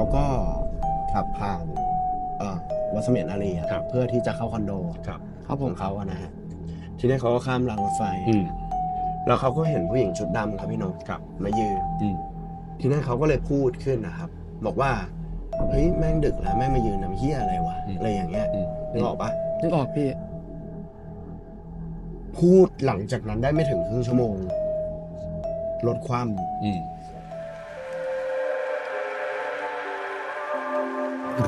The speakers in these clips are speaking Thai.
เขาก็ขับผ่านเอ่อวัดเสมียนนารีอะครับเพื่อที่จะเข้าคอนโดครับเขาของเขาอะนะฮะทีนี้เขาก็ข้ามรางรถไฟอืมแล้วเขาก็เห็นผู้หญิงชุดดำครับพี่นกครับมายืนอืมทีนี้เขาก็เลยพูดขึ้นนะครับ บอกว่าเฮ้ยแม่งดึกแล้วแม่งมายืนน้ำเฮียอะไรวะอะไรอย่างเงี้ยอืมนึกออกปะนึกออกพี่พูดหลังจากนั้นได้ไม่ถึงครึ่งชั่วโมงลดความ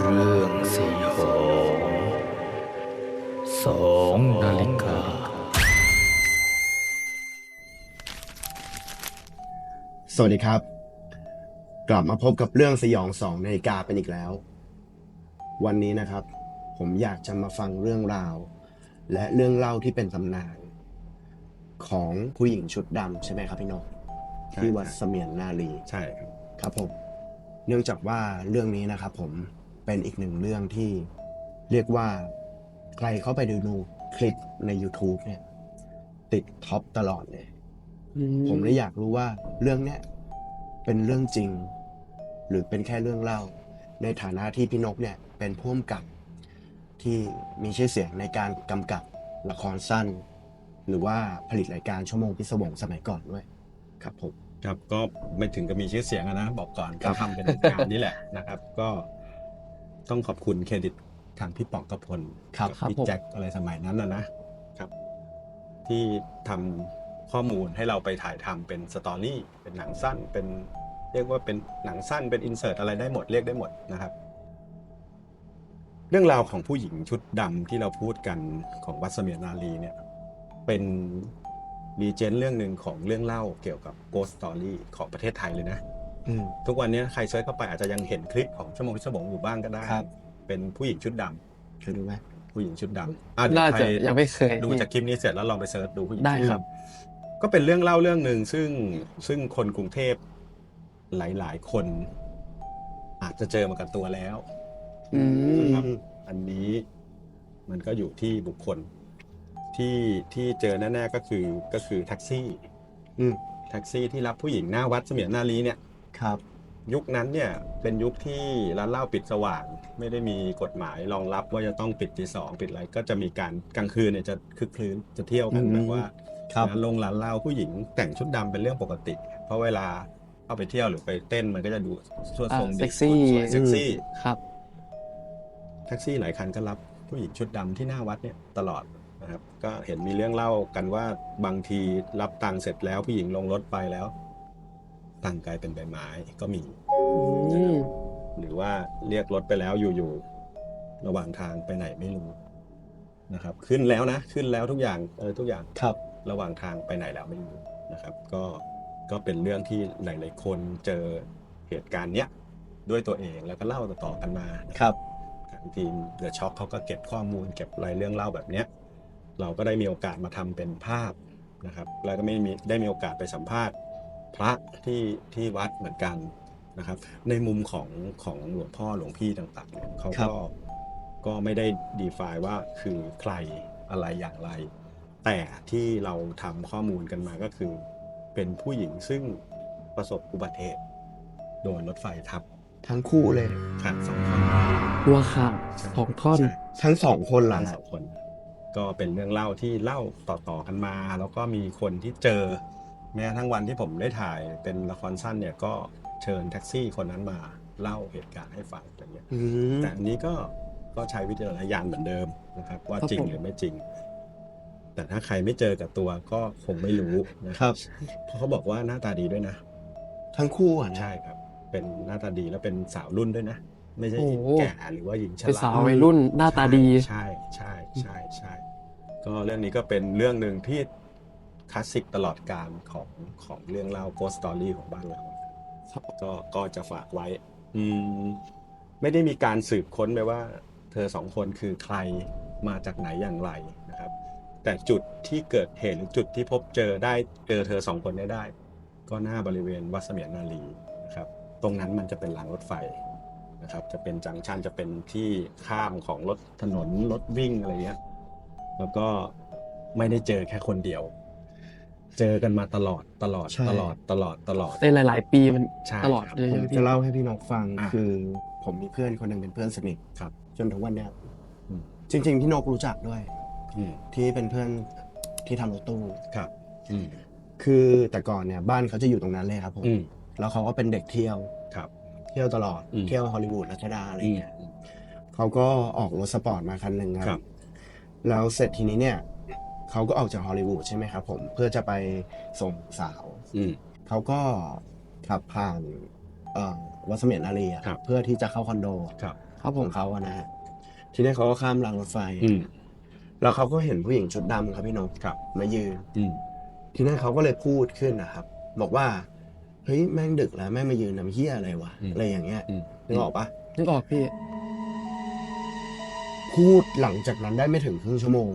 เรื่องสีหอสองนาฬิกา สวัสดีครับ กลับมาพบกับเรื่องสยองสองนาฬิกาเป็นอีกแล้ว วันนี้นะครับ ผมอยากจะมาฟังเรื่องราว และเรื่องเล่าที่เป็นตำนาน ของผู้หญิงชุดดำใช่ไหมครับพี่นกใช่ที่วัดเสมียนนารีใช่ครับ ครับผมเนื่องจากว่าเรื่องนี้นะครับผม เป็นอีกหนึ่งเรื่องที่เรียกว่าใครเข้าไปดูดูคลิปใน YouTube เนี่ย ติดท็อปตลอดเลย ผมเลยอยากรู้ว่าเรื่องเนี้ยเป็นเรื่องจริง หรือเป็นแค่เรื่องเล่า ในฐานะที่พี่นกเนี่ย เป็นผู้กำกับที่มีชื่อเสียงในการกำกับละครสั้น หรือว่าผลิตรายการชั่วโมงพิศวงสมัยก่อนด้วยครับผม ครับก็ไม่ถึงกับมีชื่อเสียงอะนะ บอกก่อนครัก็บทำเป็นงานนี่แหละนะครับ ก็ ต้องขอบคุณเครดิตทางพี่ป๋องกระพลครับกับครับพี่ผม แจ็คอะไรสมัยนั้นนะนะครับ ที่ทำข้อมูลให้เราไปถ่ายทำเป็นสตอรี่เป็นหนังสั้นเป็นเรียกว่าเป็นหนังสั้นเป็นอินเสิร์ตอะไรได้หมดเรียกได้หมดนะครับ เรื่องราวของผู้หญิงชุดดำที่เราพูดกันของวัดเสมียนนารีเนี่ย เป็นรีเจนเรื่องหนึ่งของเรื่องเล่าเกี่ยวกับ Ghost Story ของประเทศไทยเลยนะ อืม ทุกวันนี้ใครเซิร์ชเข้าไปอาจจะยังเห็นคลิปของชั่วโมงพิศวงอยู่บ้างก็ได้ ครับ เป็นผู้หญิงชุดดำเคยดูไหม ผู้หญิงชุดดำอะเดี๋ยวน่าใครจะยังไม่เคยดูพี่จากคลิปนี้เสร็จแล้วลองไปเซิร์ชดูผู้หญิงได้ชุดครับ ดำก็เป็นเรื่องเล่าเรื่องหนึ่งซึ่งซึ่งคนกรุงเทพหลายๆ คน อาจจะเจอมากับตัวแล้ว อืม ครับ อันนี้มันก็อยู่ที่บุคคลที่ที่เจอแน่ๆก็คือก็คือแท็กซี่อืม แท็กซี่ที่รับผู้หญิงหน้าวัดเสมียนนารีเนี่ย ครับ ยุคนั้นเนี่ยเป็นยุคที่ร้านเหล้าปิดสว่าง ไม่ได้มีกฎหมายรองรับว่าจะต้องปิดตีสองปิดอะไรก็จะมีการกลางคืนเนี่ยจะคึกคืนจะเที่ยวกันอืม แบบว่าครับร้านลงร้านเหล้าผู้หญิงแต่งชุดดำเป็นเรื่องปกติ เพราะเวลาเข้าไปเที่ยวหรือไปเต้นมันก็จะดูสวดทรงอ่าดีเซ็กซี่ สวยเซ็กซี่ ครับ แท็กซี่หลายคันก็รับผู้หญิงชุดดำที่หน้าวัดเนี่ยตลอดนะครับก็เห็นมีเรื่องเล่ากันว่าบางทีรับตังค์เสร็จแล้วผู้หญิงลงรถไปแล้ว ตังค์กลายเป็นใบไม้ก็มีอืมหรือว่าเรียกรถไปแล้วอยู่ๆระหว่างทางไปไหนไม่รู้นะครับ ขึ้นแล้วนะ ขึ้นแล้วทุกอย่างเออทุกอย่างครับ ระหว่างทางไปไหนแล้วไม่รู้นะครับ ก็ก็เป็นเรื่องที่หลายๆคนเจอเหตุการณ์เนี้ยด้วยตัวเองแล้วก็เล่าต่อๆกันมานะครับทางทีมเดอะช็อคเขาก็เก็บข้อมูล เก็บรายเรื่องเล่าแบบเนี้ย เราก็ได้มีโอกาสมาทำเป็นภาพนะครับ แล้วก็ไม่มีได้มีโอกาสไปสัมภาษณ์ พระที่ที่วัดเหมือนกันนะครับ ในมุมของของหลวงพ่อหลวงพี่ต่างๆเนี่ยเขาครัก็บก็ไม่ได้ดีฟายว่าคือใครอะไรอย่างไร แต่ที่เราทำข้อมูลกันมาก็คือ เป็นผู้หญิงซึ่งประสบอุบัติเหตุโดนรถไฟทับ ทั้งคู่เลยขาดสองคนหัวขาดสองท่อนใช่ทั้งสองคนหหลัลางนสองคน ก็เป็นเรื่องเล่าที่เล่าต่อๆกันมา แล้วก็มีคนที่เจอ แม้กระทั้งวันที่ผมได้ถ่ายเป็นละครสั้นเนี่ยก็เชิญแท็กซี่คนนั้นมาเล่าเหตุการณ์ให้ฟังอะไรเงี้ยอืมแต่อันนี้ก็ก็ใช้วิจารณญาณเหมือนเดิมนะครับ ว่าครับจริงผมหรือไม่จริง แต่ถ้าใครไม่เจอกับตัวก็คงไม่รู้นะครับ เพราะเขาบอกว่าหน้าตาดีด้วยนะ ทั้งคู่อะนะใช่ครับ เป็นหน้าตาดีแล้วเป็นสาวรุ่นด้วยนะไม่ใช่โอ้โหแก่หรือว่าหญิงชเป็นราสาววัยรุ่นหน้าตาดี ใช่ใช่ใช่ใช่ก็เรื่องนี้ก็เป็นเรื่องหนึ่งที่ คลาสสิกตลอดการของของเรื่องเล่า Ghost Story ของบ้านเราก็ก็จะฝากไว้ อืมไม่ได้มีการสืบค้นไปว่า เธอสองคนคือใครมาจากไหนอย่างไรนะครับ แต่จุดที่เกิดเหตุหรือจุดที่พบเจอได้เจอเธอสองคนได้ได้ ก็หน้าบริเวณวัดเสมียนนารีนะครับ ตรงนั้นมันจะเป็นรางรถไฟนะครับ จะเป็นจังชันจะเป็นที่ข้ามของรถถนนรถวิ่งอะไรเงี้ยแล้วก็ไม่ได้เจอแค่คนเดียว เจอกันมาตลอดตลอดใช่ ตลอดตลอดตลอด ในหลาย ๆ ปีมันใช่ ตลอดครับเลยผมใช่ไหมพี่ จะเล่าให้พี่นกฟังอะคือ ผมมีเพื่อนคนหนึ่งเป็นเพื่อนสนิทครับจนถึงวันเนี้ยอืม จริง ๆ พี่นกรู้จักด้วย อืมที่เป็นเพื่อนที่ทำรถตู้ ครับ อืมคือแต่ก่อนเนี่ยบ้านเขาจะอยู่ตรงนั้นเลยครับผมอืม แล้วเขาก็เป็นเด็กเที่ยวครับเที่ยวตลอดอืม เที่ยวฮอลลีวูดรัชดาอะไรอืม เงี้ยเขาก็ออกรถสปอร์ตมาคันหนึ่งคครัรับ บ แล้วเสร็จทีนี้เนี่ย เขาก็ออกจากฮอลลีวูดใช่ไหมครับผมเพื่อจะไปส่งสาวอืม เขาก็ขับผ่านเอ่อวัดเสมียนอารีอะครับ เพื่อที่จะเข้าคอนโดครับครับผขมองเขาอะนะฮะทีนี้เขาก็ข้ามรางรถไฟ อืม แล้วเขาก็เห็นผู้หญิงชุดดำครับพี่นกครับ มายืน อืม ทีนั้นเขาก็เลยพูดขึ้นนะครับ บอกว่าเฮ้ยแม่งดึกแล้วแม่งมายืนทำเฮียอะไรวะอืม อะไรอย่างเงี้ยอืมนึกออกปะนึกออกพี่ พูดหลังจากนั้นได้ไม่ถึงครึ่งชั่วโมง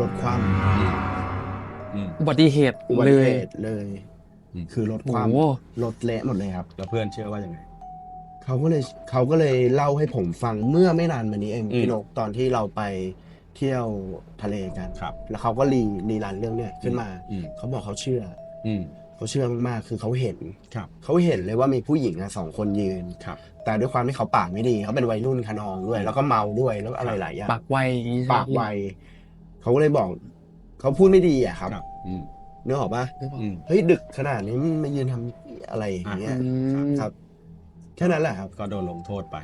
รถคว่อืมอุบัติเหตุำอุบัเลติย เหตุเลย อืม คือรถคโอ้ว่โหำรถเละหมดเลยครับ แล้วเพื่อนเชื่อว่ายังไง เขาก็เลยเขาก็เลยเล่าให้ผมฟังเมื่อไม่นานมานี้เองอืมพี่นกตอนที่เราไปเที่ยวทะเลกัน ครับแล้วเขาก็รีรีรันเรื่องเนี้ยขึ้นมา อืม เขาบอกเขาเชื่อ อืม เขาเชื่อมากๆคือเขาเห็นครับ เขาเห็นเลยว่ามีผู้หญิงอะสองคนยืน ครับ แต่ด้วยความที่เขาปากไม่ดีเขาเป็นวัยรุ่นคะนองด้วย แล้วก็เมาด้วยแล้วอะไรหลายอย่างปากไวอย่างนี้ใช่ไหมปากไว เขาก็เลยบอก เขาพูดไม่ดีอะครับครับ อืมนึกออกปะนึกออกอืม เฮ้ยดึกขนาดนี้มึงมายืนทำอะไรอย่างเงี้ยอืมครับแค่นั้นแหละครับ ก็โดนลงโทษไป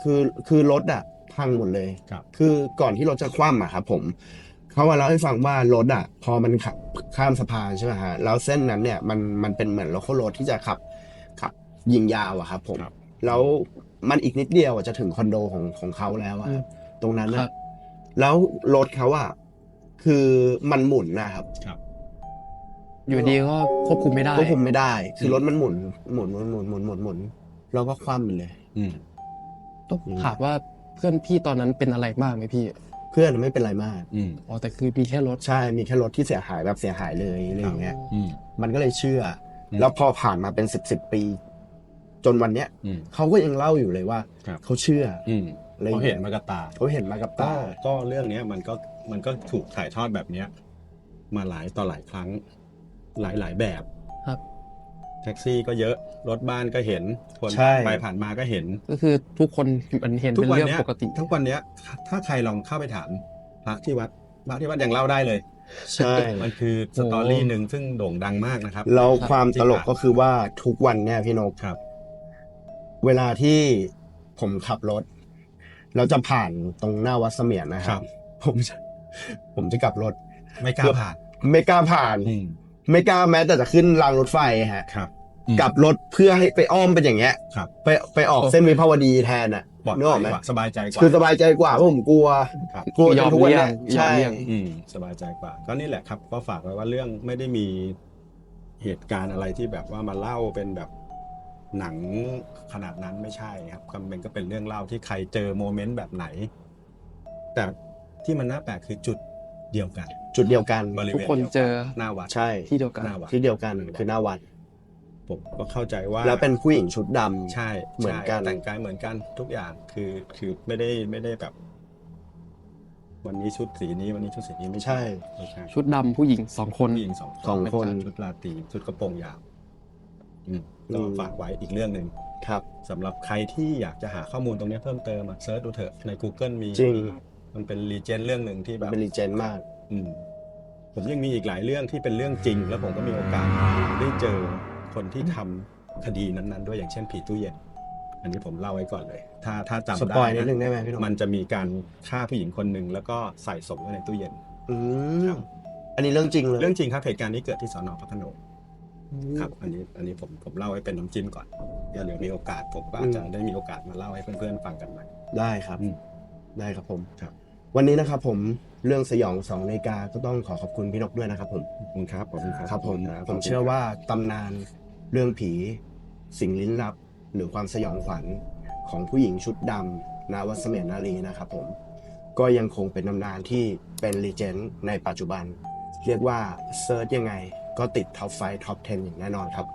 คือคือรถอะพังหมดเลยครับคือก่อนที่รถจะคว่ำอะครับผมเขามาเล่าให้ฟังว่ารถอะพอมันขับข้ามสะพานใช่ไหมฮะแล้วเส้นนั้นเนี่ยมันมันเป็นเหมือนรถโครถที่จะขับขับยิงยาวอะครับผม ครับ แล้วมันอีกนิดเดียวอะจะถึงคอนโดของของเขาแล้วอะอืมตรงนั้นครัอะบ แล้วรถเขาอะ คือมันหมุนนะครับครับ อยู่ดีก็ควบคุมไม่ได้ควบคุมไม่ได้ คือมรถมันหมุนหมุนหมุนหมุนหมุนหมุนหมุนแล้วก็คว่ำไปเลยอืมต้องถามว่าเพื่อนพี่ตอนนั้นเป็นอะไรบ้างไหมพี่ เพื่อนไม่เป็นไรมากอืมอ๋อแต่คือมีแค่รถใช่ มีแค่รถที่เสียหายแบบเสียหายเลยอะไรอย่างเงี้ยอืมมันก็เลยเชื่ออมแล้วพอผ่านมาเป็นสิบสิบปี จนวันเนี้ยอืมเขาก็ยังเล่าอยู่เลยว่าครับเขาเชื่อ อืมอะไรเขาเห็นมากับตา เขาเห็นมากับก็ตาก็เรื่องเนี้ยมันก็มันก็ถูกถ่ายทอดแบบเนี้ย มาหลายต่อหลายครั้ง หลายหลายแบบครับ แท็กซี่ก็เยอะรถบ้านก็เห็นคนใช่ ไปผ่านมาก็เห็น ก็คือทุกคนมันเห็นทุเป็กนวันเรื่องเนี้ยปกติทุกวันเนี้ย ถ้าใครลองเข้าไปถามพระที่วัดพระที่วัดยังเล่าได้เลย ใช่ มันคือสตอรี่หนึ่งซึ่งโด่งดังมากนะครับแล้วความตลกก็คือว่าทุกวันเนี่ยพี่นกครับ เวลาที่ผมขับรถ แล้วจะผ่านตรงหน้าวัดเสมียนนะคครัรับบผมจะผมจะกลับรถ ไม่กล้าผ่าน ไม่กล้าผ่านอืมไม่กล้าแม้แต่จะขึ้นรางรถไฟฮะครับกลับรถเพื่อให้ไปอ้อมเป็นอย่างเงี้ยครับไปไปออกเส้นวิภาวดีแทนอะปลอดนึกอภัอกยไหมกว่าสบายใจกว่าคือสบายใจกว่าเพราะผมกลัวครับกลัวจยอนมทุกวันเลี่ยเนี้งยยอมใช่เลี่ยงอืมสบายใจกว่า ก็นี่แหละครับ ก็ฝากไว้ว่าเรื่องไม่ได้มีเหตุการณ์อะไรที่แบบว่ามาเล่าเป็นแบบ หนังขนาดนั้นไม่ใช่ครับก็มันก็เป็นเรื่องเล่าที่ใครเจอโมเมนต์แบบไหน แต่ที่มันน่าแปลกคือจุดเดียวกัน จุดเดียวกันบริทุเวกณคนดียวกัเจอ หน้าวัดใช่ที่เดียวกันหน้าวัดที่เดียวกันคือหน้าวัดผมก็เข้าใจว่าแล้วเป็นผู้หญิงชุดดำใช่เหมือนกันใช่แต่งกายเหมือนกันทุกอย่างคือคือไม่ได้ไม่ได้แบบ วันนี้ชุดสีนี้วันนี้ชุดสีนี้ไม่ใช่ไม่ใช่ชุดดำผู้หญิงสองคนผู้หญิงสองสองคนชุดราตรีชุดกระโปรงยาว อืมก็อืมฝากไว้อีกเรื่องหนึ่งครับสำหรับใครที่อยากจะหาข้อมูลตรงนี้เพิ่มเติมอะเซิร์ชดูเถอะใน Google มีจริงมันเป็นรีเจนเรื่องหนึ่งที่แบบเป็นรีเจนมาก อืมผมยังมีอีกหลายเรื่องที่เป็นเรื่องจริง แล้วผมก็มีโอกาสได้เจอคนที่ทำคดีนั้นๆ ด้วยอย่างเช่นผีตู้เย็น อันนี้ผมเล่าไว้ก่อนเลย ถ้าถ้าจำสได้ปอยนิดนึงได้ไหมพี่หนุ่มมันจะมีการฆ่าผู้หญิงคนหนึ่งแล้วก็ใส่ศพไว้ในตู้เย็น อืคมรับ อันนี้เรื่องจริงเลย เรื่องจริงครับเหตุการณ์นี้เกิดที่สอนอพระโขนง ครับ อันนี้อันนี้ผมผมเล่าไว้เป็นน้ำจิ้มก่อนเดี๋ยวเดี๋ยวมีโอกาสผมก็อาจจะได้มีโอกาสมาเล่าให้เพื่อนๆฟังกันใหม่ได้ครับอืมได้ครับผมครับ วันนี้นะครับผมเรื่องสยองสองนาฬิกาก็ต้องขอขอบคุณพี่นกด้วยนะครับผมขอบคุณครับขอบคุณครับครับผมขบผคุณมเชื่อว่าตำนานเรื่องผี สิ่งลี้ลับ หรือความสยองขวัญของผู้หญิงชุดดำนาวัดเสมียนนารีนะครับผมก็ยังคงเป็นตำนานที่เป็นรีเจนต์ในปัจจุบัน เรียกว่าเซิร์ชยังไง ก็ติดท็อปไฟท็อป 10 อย่างแน่นอนครับ